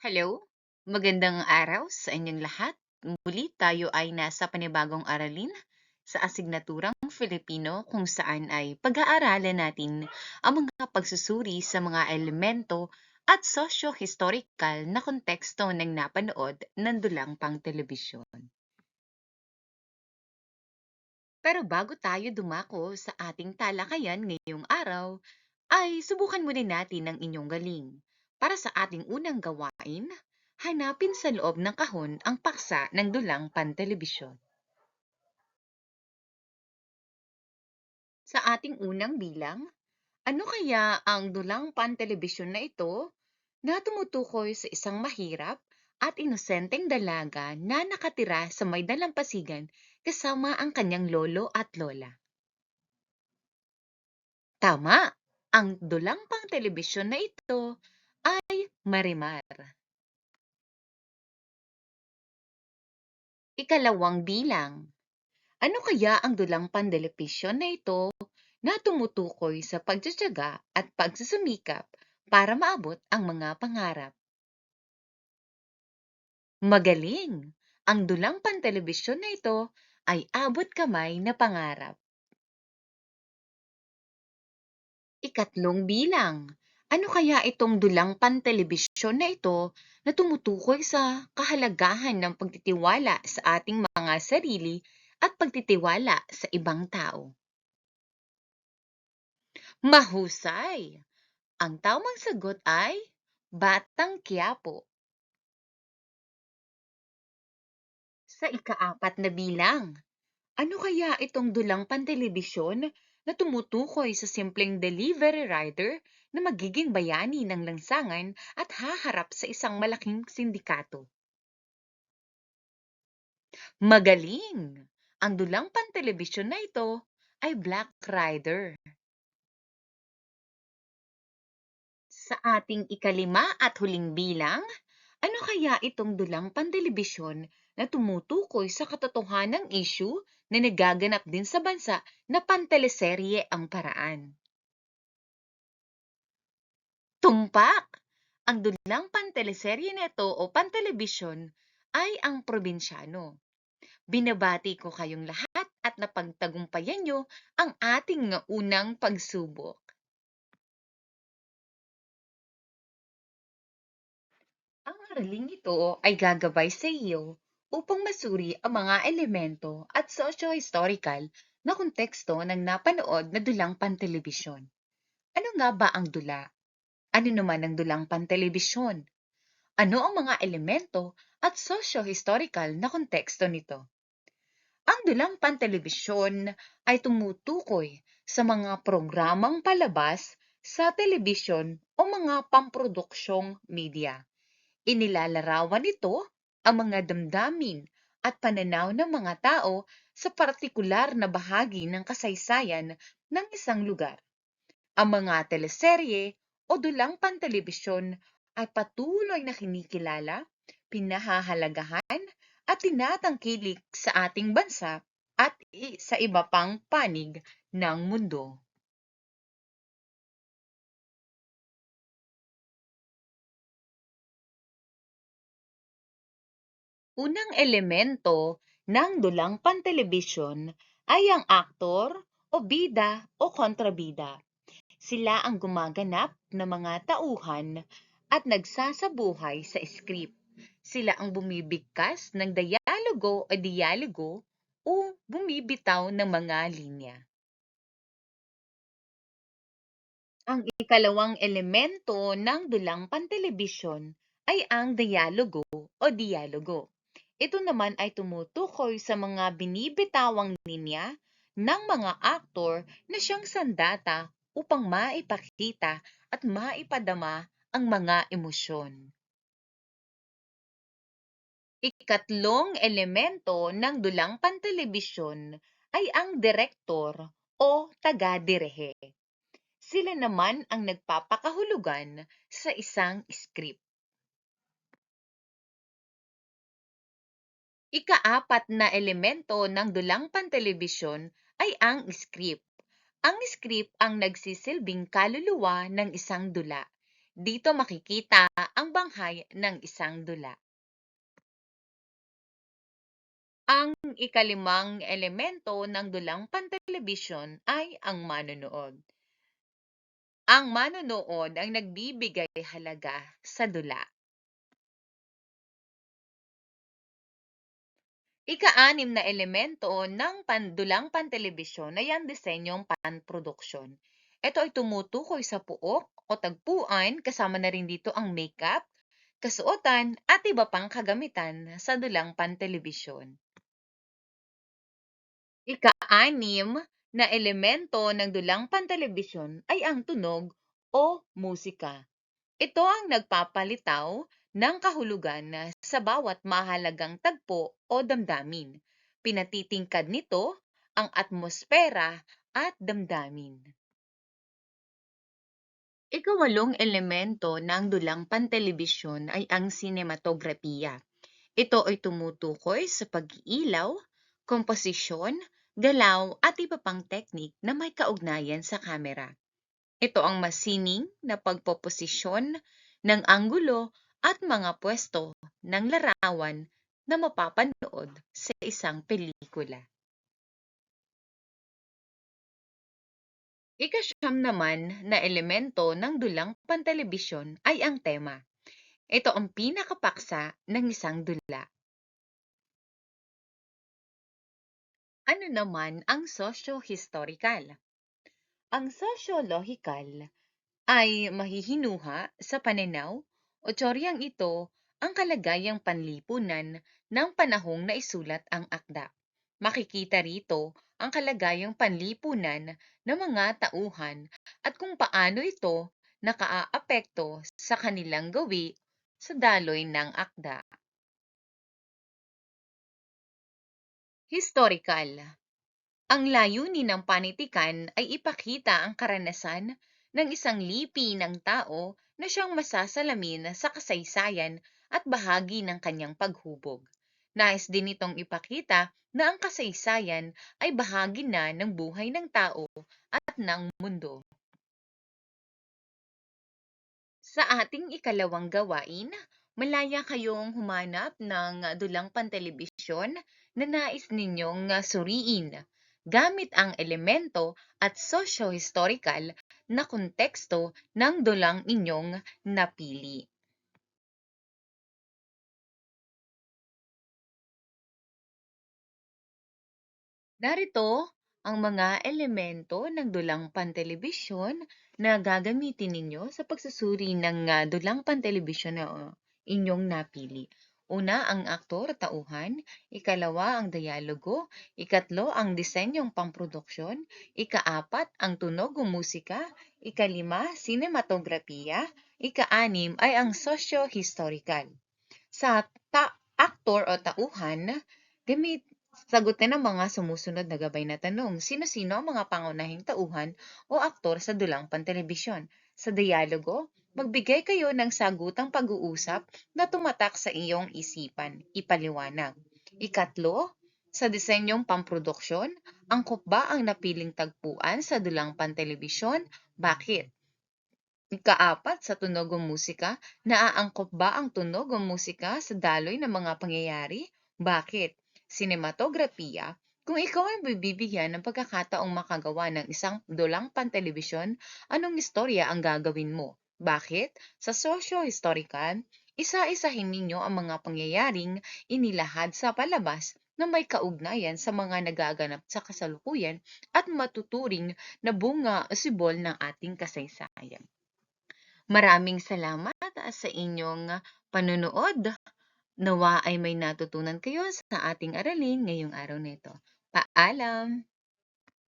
Hello, magandang araw sa inyong lahat. Muli tayo ay nasa panibagong aralin sa asignaturang Filipino kung saan ay pag-aaralan natin ang mga pagsusuri sa mga elemento at socio-historical na konteksto ng napanood ng dulang pang telebisyon. Pero bago tayo dumako sa ating talakayan ngayong araw, ay subukan muna natin ang inyong galing. Para sa ating unang gawain, hanapin sa loob ng kahon ang paksa ng dulang pantelebisyon. Sa ating unang bilang, ano kaya ang dulang pantelebisyon na ito na tumutukoy sa isang mahirap at inosenteng dalaga na nakatira sa may dalampasigan kasama ang kanyang lolo at lola? Tama! Ang dulang pang telebisyon na ito ay Marimar. Ikalawang bilang. Ano kaya ang dulang pantelebisyon na ito na tumutukoy sa pagtsatsaga at pagsusumikap para maabot ang mga pangarap? Magaling! Ang dulang pantelebisyon na ito ay abot kamay na pangarap. Ikatlong bilang. Ano kaya itong dulang pantelebisyon na ito na tumutukoy sa kahalagahan ng pagtitiwala sa ating mga sarili at pagtitiwala sa ibang tao? Mahusay! Ang tamang sagot ay Batang Quiapo. Sa ikaapat na bilang, ano kaya itong dulang pantelebisyon na tumutukoy sa simpleng delivery rider na magiging bayani ng lansangan at haharap sa isang malaking sindikato? Magaling! Ang dulang pantelebisyon na ito ay Black Rider. Sa ating ikalima at huling bilang, ano kaya itong dulang pantelebisyon na tumutukoy sa katotohanang issue na nagaganap din sa bansa na panteleserye ang paraan? Tumpak! Ang dulang panteleserye nito o pantelebisyon ay ang probinsyano. Binabati ko kayong lahat at napagtagumpayan nyo ang ating unang pagsubok. Ang araling ito ay gagabay sa iyo upang masuri ang mga elemento at socio-historical na konteksto ng napanood na dulang pantelebisyon. Ano nga ba ang dula? Ano naman ang dulang pantelebisyon? Ano ang mga elemento at socio-historical na konteksto nito? Ang dulang pantelebisyon ay tumutukoy sa mga programang palabas sa telebisyon o mga pamproduksyong media. Inilalarawan nito ang mga damdamin at pananaw ng mga tao sa partikular na bahagi ng kasaysayan ng isang lugar. Ang mga teleserye o dulang pantelebisyon ay patuloy na kinikilala, pinahahalagahan at tinatangkilik sa ating bansa at sa iba pang panig ng mundo. Unang elemento ng dulang pantelebisyon ay ang aktor o bida o kontrabida. Sila ang gumaganap ng mga tauhan at nagsasabuhay sa script. Sila ang bumibigkas ng dialogo o dialogo o bumibitaw ng mga linya. Ang ikalawang elemento ng dulang pantelebisyon ay ang dialogo o dialogo. Ito naman ay tumutukoy sa mga binibitawang linya ng mga aktor na siyang sandata upang maipakita at maipadama ang mga emosyon. Ikatlong elemento ng dulang pantelebisyon ay ang direktor o taga-direhe. Sila naman ang nagpapakahulugan sa isang script. Ikaapat na elemento ng dulang pantelebisyon ay ang script. Ang script ang nagsisilbing kaluluwa ng isang dula. Dito makikita ang banghay ng isang dula. Ang ikalimang elemento ng dulang pantelebisyon ay ang manonood. Ang manonood ang nagbibigay halaga sa dula. Ika-anim na elemento ng pandulang pantelebisyon ay ang disenyong panproduksyon. Ito ay tumutukoy sa puok o tagpuan kasama na rin dito ang makeup, kasuotan at iba pang kagamitan sa dulang pantelebisyon. Ika-anim na elemento ng dulang pantelebisyon ay ang tunog o musika. Ito ang nagpapalitaw ng kahulugan sa bawat mahalagang tagpo o damdamin. Pinatitingkad nito ang atmosfera at damdamin. Ikawalong elemento ng dulang pantelebisyon ay ang sinematografiya. Ito ay tumutukoy sa pag-iilaw, komposisyon, galaw at iba pang teknik na may kaugnayan sa kamera. Ito ang masining na pagpoposisyon ng anggulo at mga pwesto ng larawan na mapapanood sa isang pelikula. Ikasyam naman na elemento ng dulang pantelebisyon ay ang tema. Ito ang pinakapaksa ng isang dula. Ano naman ang socio-historical? Ang sociological ay mahihinuha sa pananaw o tsoryang ito ang kalagayang panlipunan ng panahong naisulat ang akda. Makikita rito ang kalagayang panlipunan ng mga tauhan at kung paano ito nakaaapekto sa kanilang gawi sa daloy ng akda. Historical Ang layunin ng panitikan ay ipakita ang karanasan ng isang lipi ng tao na siyang masasalamin sa kasaysayan at bahagi ng kanyang paghubog. Nais din itong ipakita na ang kasaysayan ay bahagi na ng buhay ng tao at ng mundo. Sa ating ikalawang gawain, malaya kayong humanap ng dulang pantelebisyon na nais ninyong suriin gamit ang elemento at socio-historical na konteksto ng dulang inyong napili. Narito ang mga elemento ng dulang pantelebisyon na gagamitin ninyo sa pagsusuri ng uh, dulang pantelebisyon na uh, inyong napili. Una, ang aktor, tauhan. Ikalawa, ang dialogo. Ikatlo, ang disenyong pangproduksyon. Ikaapat, ang tunog o musika. Ikalima, sinematografiya. Ikaanim ay ang socio-historical. Sa ta- aktor o tauhan, gamit Sagutin ang mga sumusunod na gabay na tanong. Sino-sino ang mga pangunahing tauhan o aktor sa dulang pantelebisyon? Sa dialogo, magbigay kayo ng sagutang pag-uusap na tumatak sa iyong isipan. Ipaliwanag. Ikatlo, sa disenyong pamproduksyon, angkop ba ang napiling tagpuan sa dulang pantelebisyon? Bakit? Ikaapat, sa tunog o musika, naaangkop ba ang tunog o musika sa daloy ng mga pangyayari? Bakit? Sinematografiya, kung ikaw ay bibigyan ng pagkakataong makagawa ng isang dulang pantelebisyon, anong istorya ang gagawin mo? Bakit? Sa socio-historical, isa-isahin ninyo ang mga pangyayaring inilahad sa palabas na may kaugnayan sa mga nagaganap sa kasalukuyan at matuturing na bunga o sibol ng ating kasaysayan. Maraming salamat sa inyong panunood. Nawa ay may natutunan kayo sa ating aralin ngayong araw nito. Paalam!